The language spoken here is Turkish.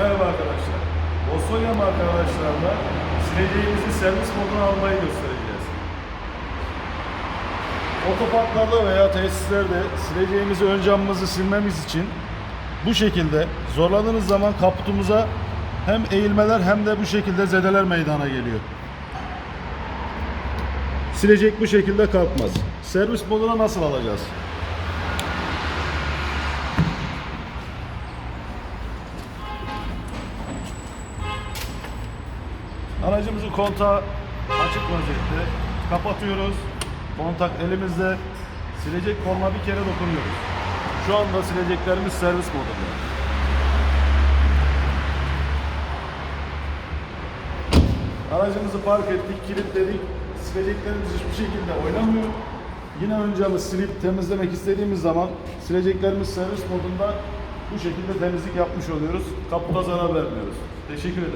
Merhaba arkadaşlar. Osoya marka araçlarla sileceğimizi servis moduna almayı göstereceğiz. Otoparklarda veya tesislerde sileceğimizi ön camımızı silmemiz için bu şekilde zorladığınız zaman kaputumuza hem eğilmeler hem de bu şekilde zedeler meydana geliyor. Silecek bu şekilde kalkmaz. Servis moduna nasıl alacağız? Aracımızın kontağı açık vaziyette. Kapatıyoruz. Kontak elimizde. Silecek koluna bir kere dokunuyoruz. Şu anda sileceklerimiz servis modunda. Aracımızı park ettik, kilitledik. Sileceklerimiz hiçbir şekilde oynamıyor. Yine ön camı silip temizlemek istediğimiz zaman sileceklerimiz servis modunda bu şekilde temizlik yapmış oluyoruz. Kaputa zarar vermiyoruz. Teşekkür ederim.